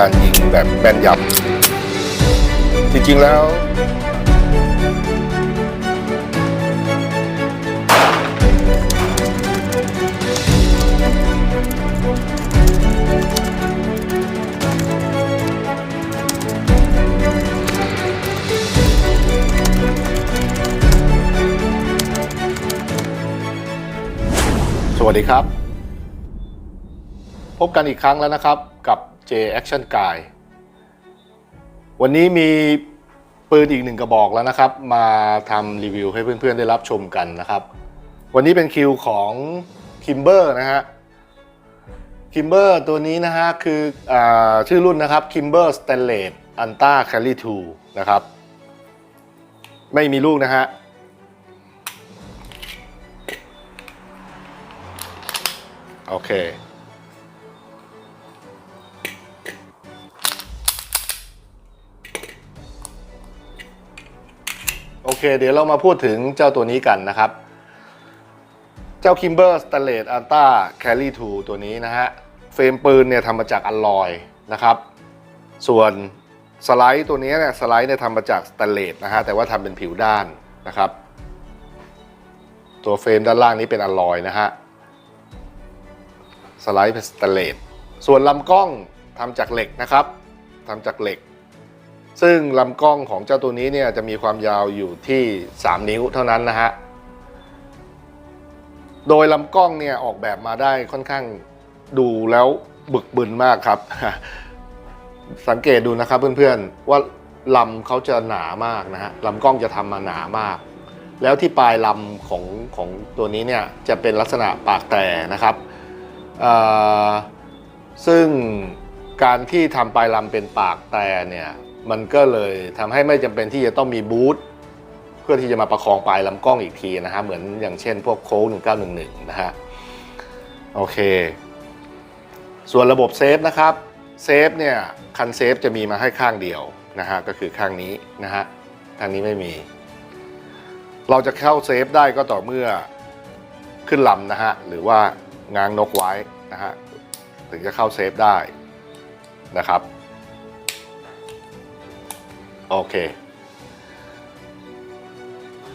การยิงแบบแม่นยำจริงๆแล้วสวัสดีครับ พบกันอีกครั้งแล้วนะครับกับ J Action Guy วันนี้มีปืนอีกหนึ่งกระบอกแล้วนะครับ มาทำรีวิวให้เพื่อนๆได้รับชมกันนะครับ วันนี้เป็นคิวของ Kimber นะฮะ Kimber ตัวนี้นะฮะคืออชื่อรุ่นนะครับ Kimber Stainless Anta Carry 2นะครับ ไม่มีลูกนะฮะโอเค เคเดี๋ยวเรามาพูดถึงเจ้าตัวนี้กันนะครับ เจ้า Kimber Stainless Ultra Carry 2 ตัวนี้นะฮะ เฟรมปืนเนี่ยทำมาจากอลลอยนะครับ ส่วนสไลด์ตัวนี้เนี่ยสไลด์เนี่ยทำมาจากสแตนเลสนะฮะแต่ว่าทำเป็นผิวด้านนะครับ ตัวเฟรมด้านล่างนี้เป็นอลลอยนะฮะสไลด์เป็นสแตนเลสส่วนลำกล้องทำจากเหล็กนะครับทำจากเหล็ก ซึ่งลำกล้องของเจ้าตัวนี้เนี่ยจะมีความยาวอยู่ที่ 3 นิ้วเท่านั้นนะฮะ โดยลำกล้องเนี่ยออกแบบมาได้ค่อนข้างดูแล้วบึกบึนมากครับ สังเกตดูนะครับเพื่อนๆว่าลำเขาจะหนามากนะฮะลำกล้องจะทำมาหนามาก แล้วที่ปลายลำของของตัวนี้เนี่ยจะเป็นลักษณะปากแต่นะครับ ซึ่งการที่ทำปลายลำเป็นปากแต่เนี่ย มันก็เลยทำให้ไม่จำเป็นที่จะต้องมีบูทเพื่อที่จะมาประคองปลายลำกล้องอีกทีนะฮะเหมือนอย่างเช่นพวกโค้ง1911 นะฮะโอเค ส่วนระบบเซฟนะครับเซฟเนี่ยคันเซฟจะมีมาให้ข้างเดียวนะฮะก็คือข้างนี้นะฮะทางนี้ไม่มี เราจะเข้าเซฟได้ก็ต่อเมื่อขึ้นลำนะฮะหรือว่าง้างนกไว้นะฮะถึงจะเข้าเซฟได้นะครับ โอเค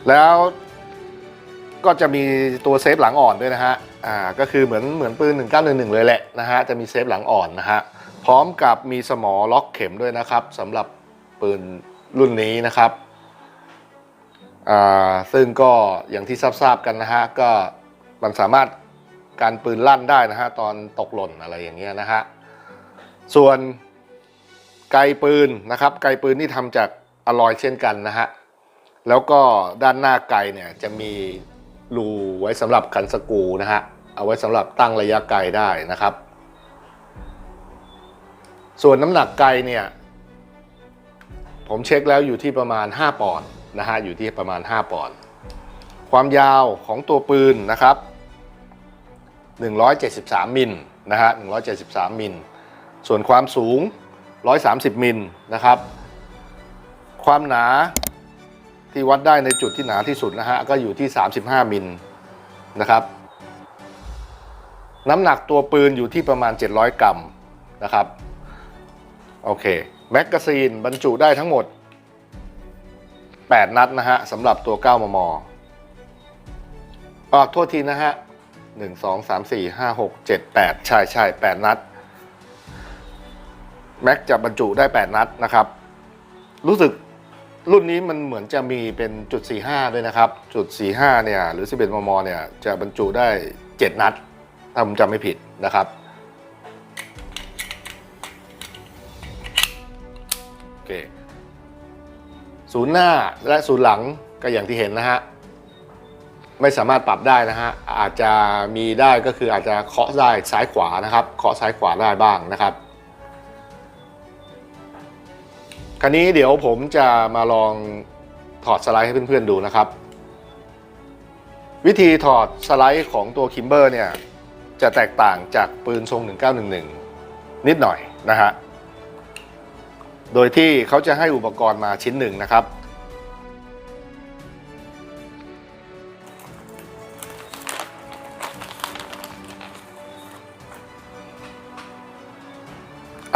แล้วก็จะมีตัวเซฟหลังอ่อนด้วยนะฮะ อ่า ก็คือเหมือนเหมือนปืน 1911 เลยแหละนะฮะ จะมีเซฟหลังอ่อนนะฮะ พร้อมกับมีสมอล็อกเข็มด้วยนะครับสำหรับปืนรุ่นนี้นะครับ อ่า ซึ่งก็อย่างที่ทราบๆกันนะฮะ ก็มันสามารถการปืนลั่นได้นะฮะตอนตกหล่นอะไรอย่างเงี้ยนะฮะ ส่วน ไกปืนนะครับ ไกปืนที่ทำจากอลลอยเช่นกันนะฮะ แล้วก็ด้านหน้าไกเนี่ยจะมีรูไว้สำหรับกันสกูนะฮะ เอาไว้สำหรับตั้งระยะไกลได้นะครับ ส่วนน้ำหนักไกเนี่ย ผมเช็คแล้วอยู่ที่ประมาณ 5 ปอนด์นะฮะ อยู่ที่ประมาณ 5 ปอนด์ความยาวของตัวปืนนะครับ 173 มิลนะฮะ 173 มิล ส่วนความสูง 130 มิลนะครับ ความหนาที่วัดได้ในจุดที่หนาที่สุดนะฮะก็อยู่ที่ 35 มิลนะครับ น้ำหนักตัวปืนอยู่ที่ประมาณ 700 กรัมนะครับ โอเค แมกกาซีนบรรจุได้ทั้งหมด 8 นัดนะฮะสำหรับตัว 9 มมออกโทษทีนะฮะหนึ่งสองสามสี่ห้าหกเจ็ดแปดใช่ใช่แปดนัด แม็กจะบรรจุได้แปดนัดนะครับ รู้สึกรุ่นนี้มันเหมือนจะมีเป็นจุดสี่ห้าด้วยนะครับ จุดสี่ห้าเนี่ย หรือสิเอ็ดมม เนี่ย จะบรรจุได้เจ็ดนัด ถ้าผมจำไม่ผิดนะครับ โอเค ศูนย์หน้าและศูนย์หลังก็อย่างที่เห็นนะฮะ ไม่สามารถปรับได้นะฮะ อาจจะมีได้ก็คืออาจจะเคาะได้ซ้ายขวานะครับ เคาะซ้ายขวาได้บ้างนะครับ ราวนี้เดี๋ยวผมจะมาลองถอดสไลด์ให้เพื่อนๆดูนะครับ วิธีถอดสไลด์ของตัวคิมเบอร์เนี่ยจะแตกต่างจากปืนทรง 1911 นิดหน่อยนะฮะ โดยที่เขาจะให้อุปกรณ์มาชิ้นหนึ่งนะครับ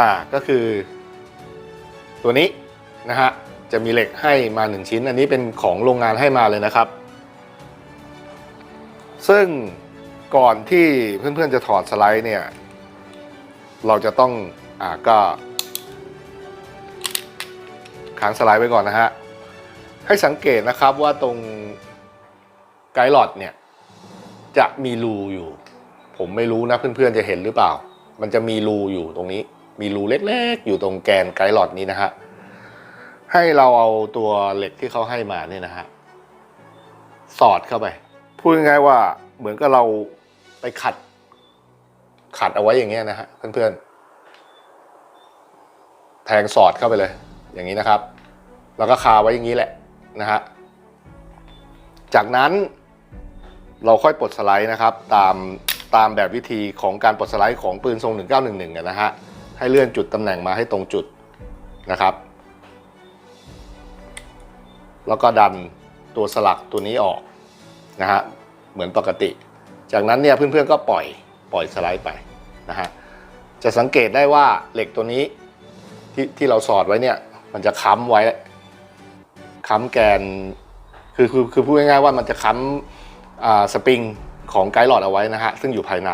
ออ่าก็คือตัวนี้ นะฮะจะมีเหล็กให้มาหนึ่งชิ้น อันนี้เป็นของโรงงานให้มาเลยนะครับ ซึ่งก่อนที่เพื่อนๆจะถอดสไลด์เนี่ย เราจะต้องอ่าก็ค้างสไลด์ไว้ก่อนนะฮะ ให้สังเกตนะครับว่าตรงไกด์หลอดเนี่ย จะมีรูอยู่ ผมไม่รู้นะเพื่อนๆจะเห็นหรือเปล่า มันจะมีรูอยู่ตรงนี้ มีรูเล็กๆ อยู่ตรงแกนไกด์หลอดนี้นะฮะ ให้เราเอาตัวเหล็กที่เขาให้มาเนี่ยนะฮะสอดเข้าไป พูดง่ายๆว่าเหมือนกับเราไปขัด ขัดเอาไว้อย่างเงี้ยนะฮะเพื่อนๆ แทงสอดเข้าไปเลย อย่างนี้นะครับ แล้วก็คาไว้อย่างนี้แหละนะฮะจากนั้นเราค่อยปลดสไลด์นะครับ ตามตามแบบวิธีของการปลดสไลด์ของปืนทรง 1911กันนะฮะให้เลื่อนจุดตำแหน่งมาให้ตรงจุดนะครับ แล้วก็ดันตัวสลักตัวนี้ออกนะฮะเหมือนปกติ จากนั้นเนี่ยเพื่อนๆก็ปล่อยปล่อยสไลด์ไปนะฮะจะสังเกตได้ว่าเหล็กตัวนี้ที่ที่เราสอดไว้เนี่ยมันจะค้ำไว้ค้ำแกนคือคือคือพูดง่ายๆว่ามันจะค้ำอ่าสปริงของไกด์หลอดเอาไว้นะฮะซึ่งอยู่ภายใน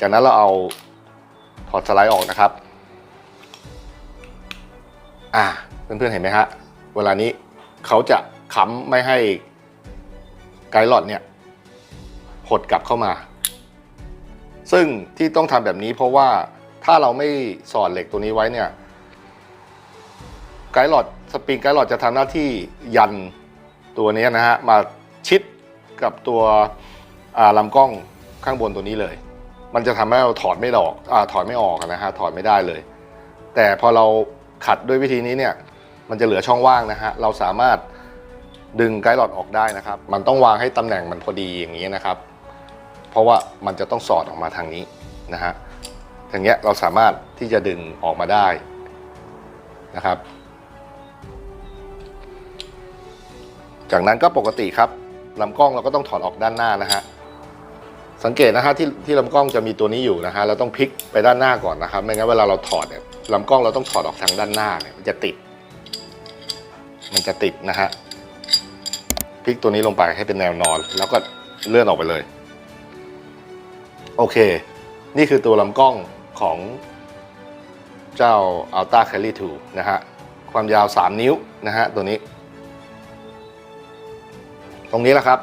จากนั้นเราเอาถอดสไลด์ออกนะครับ อ่าเพื่อนๆเห็นไหมฮะเวลานี้ เขาจะค้ำไม่ให้ไกด์หลอดเนี่ยหดกลับเข้ามา ซึ่งที่ต้องทำแบบนี้เพราะว่าถ้าเราไม่สอดเหล็กตัวนี้ไว้เนี่ยไกด์หลอดสปริงไกด์หลอดจะทำหน้าที่ยันตัวนี้นะฮะมาชิดกับตัวอ่าลำกล้องข้างบนตัวนี้เลย มันจะทำให้เราถอดไม่ออกอถอดไม่ออกนะฮะถอดไม่ได้เลย แต่พอเราขัดด้วยวิธีนี้เนี่ย มันจะเหลือช่องว่างนะฮะ เราสามารถดึงไกด์หลอดออกได้นะครับ มันต้องวางให้ตำแหน่งมันพอดีอย่างนี้นะครับ เพราะว่ามันจะต้องสอดออกมาทางนี้นะฮะทางเนี้ยเราสามารถที่จะดึงออกมาได้นะครับ จากนั้นก็ปกติครับลำกล้องเราก็ต้องถอดออกด้านหน้านะฮะสังเกตนะฮะที่ที่ลำกล้องจะมีตัวนี้อยู่นะฮะเราต้องพลิกไปด้านหน้าก่อนนะครับ ไม่งั้นเวลาเราถอดเนี่ยลำกล้องเราต้องถอดออกทางด้านหน้าเนี่ยมันจะติด มันจะติดนะฮะพลิกตัวนี้ลงไปให้เป็นแนวนอน แล้วก็เลื่อนออกไปเลย โอเค นี่คือตัวลำกล้องของเจ้า Alta Carry 2 นะฮะ ความยาว 3 นิ้วนะฮะ ตัวนี้ ตรงนี้แหละครับ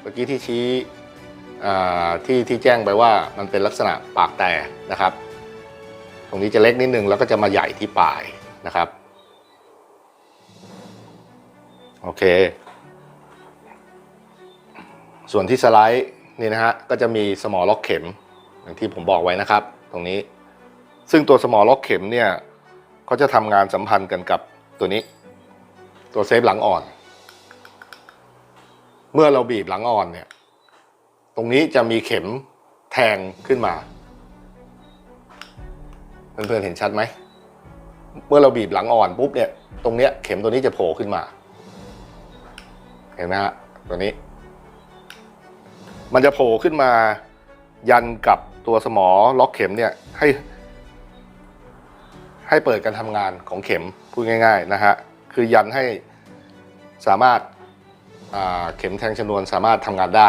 เมื่อกี้ที่ชี้ที่ที่แจ้งไปว่ามันเป็นลักษณะปากแต่นะครับ ตรงนี้จะเล็กนิดนึงแล้วก็จะมาใหญ่ที่ปลายนะครับ โอเค ส่วนที่สไลด์นี่นะฮะก็จะมีสมอล็อกเข็มอย่างที่ผมบอกไว้นะครับ ตรงนี้ ซึ่งตัวสมอล็อกเข็มเนี่ยเขาจะทำงานสัมพันธ์กันกับตัวนี้ ตัวเซฟหลังอ่อน เมื่อเราบีบหลังอ่อนเนี่ยตรงนี้จะมีเข็มแทงขึ้นมาเพื่อนๆเห็นชัดไหม เมื่อเราบีบหลังอ่อนปุ๊บเนี่ย ตรงเนี้ยเข็มตัวนี้จะโผล่ขึ้นมา เห็นไหมฮะตัวนี้ มันจะโผล่ขึ้นมายันกับตัวสมอล็อกเข็มเนี่ยให้ ให้เปิดการทำงานของเข็มพูดง่าย ๆ นะฮะ คือยันให้สามารถาเข็มแทงชนวนสามารถทำงานได้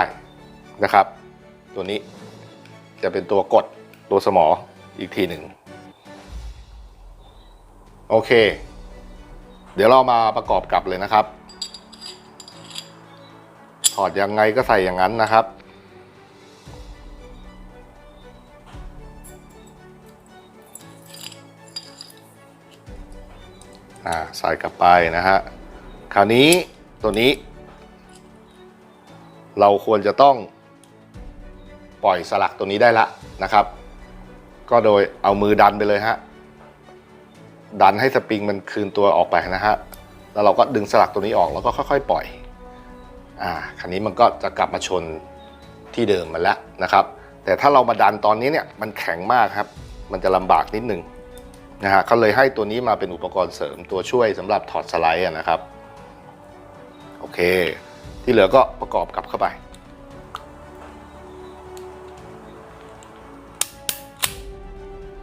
นะครับ ตัวนี้จะเป็นตัวกดตัวสมออีกทีหนึ่งโอเค เดี๋ยวเรามาประกอบกับเลยนะครับ อดยังไงก็ใส่อย่างนั้นนะครับ ใส่กลับไปนะฮะ คราวนี้ตัวนี้ เราควรจะต้องปล่อยสลักตัวนี้ได้ละนะครับ ก็โดยเอามือดันไปเลยฮะ ดันให้สปริงมันคืนตัวออกไปนะฮะ แล้วเราก็ดึงสลักตัวนี้ออกแล้วก็ค่อย ๆ ปล่อย อ่าคันนี้มันก็จะกลับมาชนที่เดิมมาแล้วนะครับ แต่ถ้าเรามาดันตอนนี้เนี่ยมันแข็งมากครับ มันจะลำบากนิดนึงนะฮะเขาเลยให้ตัวนี้มาเป็นอุปกรณ์เสริมตัวช่วยสำหรับถอดสไลด์นะครับ โอเค ที่เหลือก็ประกอบกลับเข้าไป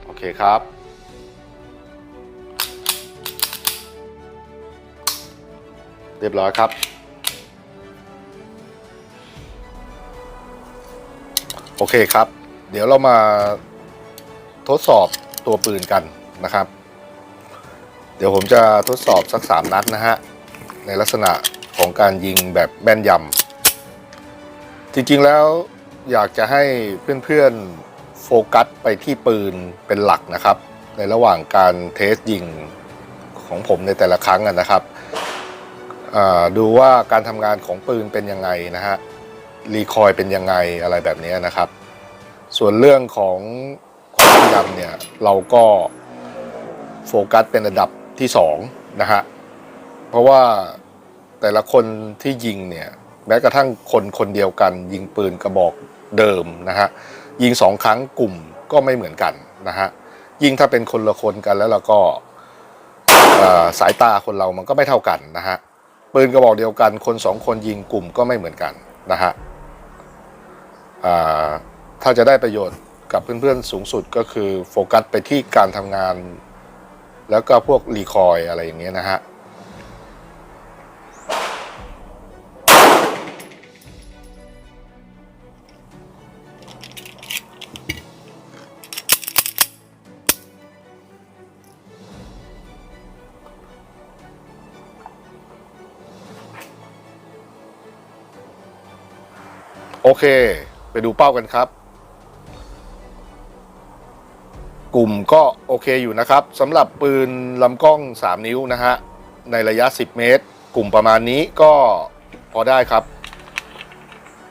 โอเคครับเรียบร้อยครับ โอเคครับ เดี๋ยวเรามาทดสอบตัวปืนกันนะครับ เดี๋ยวผมจะทดสอบสักสามนัดนะฮะ ในลักษณะของการยิงแบบแม่นยำจริงๆแล้วอยากจะให้เพื่อนๆโฟกัสไปที่ปืนเป็นหลักนะครับ ในระหว่างการเทสยิงของผมในแต่ละครั้งนะครับ ดูว่าการทำงานของปืนเป็นยังไงนะฮะ รีคอยเป็นยังไงอะไรแบบนี้นะครับ ส่วนเรื่องของความแม่นยำเนี่ย เราก็โฟกัสเป็นระดับที่สองนะฮะ เพราะว่าแต่ละคนที่ยิงเนี่ย แม้กระทั่งคนคนเดียวกัน ยิงปืนกระบอกเดิมนะฮะ ยิงสองครั้งกลุ่มก็ไม่เหมือนกันนะฮะ ยิ่งถ้าเป็นคนละคนกันแล้วเราก็สายตาคนเรามันก็ไม่เท่ากันนะฮะ ปืนกระบอกเดียวกันคนสองคนยิงกลุ่มก็ไม่เหมือนกันนะฮะ ถ้าจะได้ประโยชน์กับเพื่อนๆสูงสุดก็คือโฟกัสไปที่การทำงาน แล้วก็พวกรีคอยอะไรอย่างเงี้ยนะฮะโอเค ไปดูเป้ากันครับ กลุ่มก็โอเคอยู่นะครับสำหรับปืนลำกล้อง 3 นิ้วนะฮะ ในระยะ 10 เมตร กลุ่มประมาณนี้ก็พอได้ครับ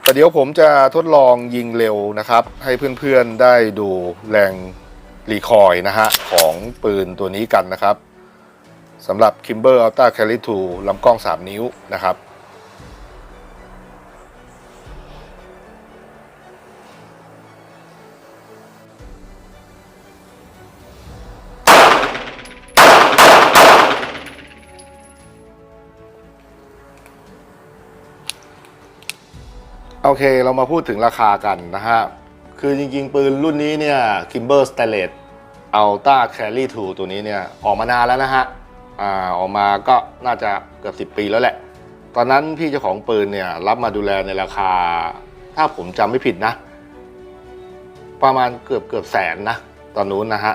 แต่เดี๋ยวผมจะทดลองยิงเร็วนะครับ ให้เพื่อนๆได้ดูแรงรีคอยนะฮะ ของปืนตัวนี้กันนะครับสำหรับ Kimber Ultra Carry 2ลำกล้อง 3 นิ้วนะครับ โอเคเรามาพูดถึงราคากันนะฮะ คือจริงๆ ปืนรุ่นนี้เนี่ย Kimber Stainless Ultra Carry 2 ตัวนี้เนี่ย ออกมานานแล้วนะฮะ อ่า ออกมาก็น่าจะเกือบ10 ปีแล้วแหละ ตอนนั้นพี่เจ้าของปืนเนี่ย รับมาดูแลในราคา ถ้าผมจำไม่ผิดนะ ประมาณเกือบเกือบแสนนะ ตอนนู้นนะฮะ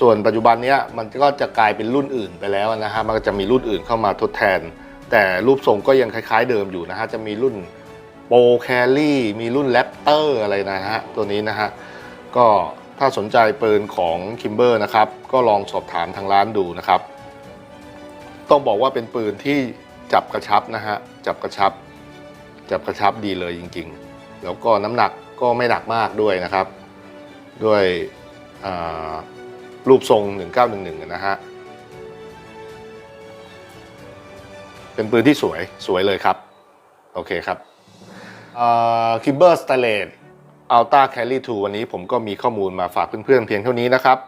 ส่วนปัจจุบันเนี้ยมันก็จะกลายเป็นรุ่นอื่นไปแล้วนะฮะ มันก็จะมีรุ่นอื่นเข้ามาทดแทน แต่รูปทรงก็ยังคล้ายๆเดิมอยู่นะฮะ จะมีรุ่น โปรแคลรี่มีรุ่นแรปเตอร์อะไรนะฮะ ตัวนี้นะฮะ ก็ถ้าสนใจปืนของคิมเบอร์นะครับ ก็ลองสอบถามทางร้านดูนะครับ ต้องบอกว่าเป็นปืนที่จับกระชับนะฮะ จับกระชับ จับกระชับดีเลยจริง ๆ แล้วก็น้ำหนักก็ไม่หนักมากด้วยนะครับ ด้วยรูปทรง 1911 นะฮะ เป็นปืนที่สวยสวยเลยครับ โอเคครับ คิมเบอร์สเตเลตอัลต้าแคลรี่2วันนี้ผมก็มีข้อมูลมาฝากเพื่อนๆเพียงเท่านี้นะครับ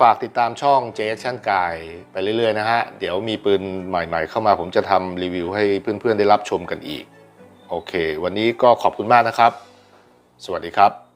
ฝากติดตามช่อง j a c t i o n Guy ไปเรื่อยๆนะฮะ เดี๋ยวมีปืนใหม่ๆเข้ามาผมจะทำรีวิวให้เพื่อนๆได้รับชมกันอีก โอเค วันนี้ก็ขอบคุณมากนะครับ สวัสดีครับ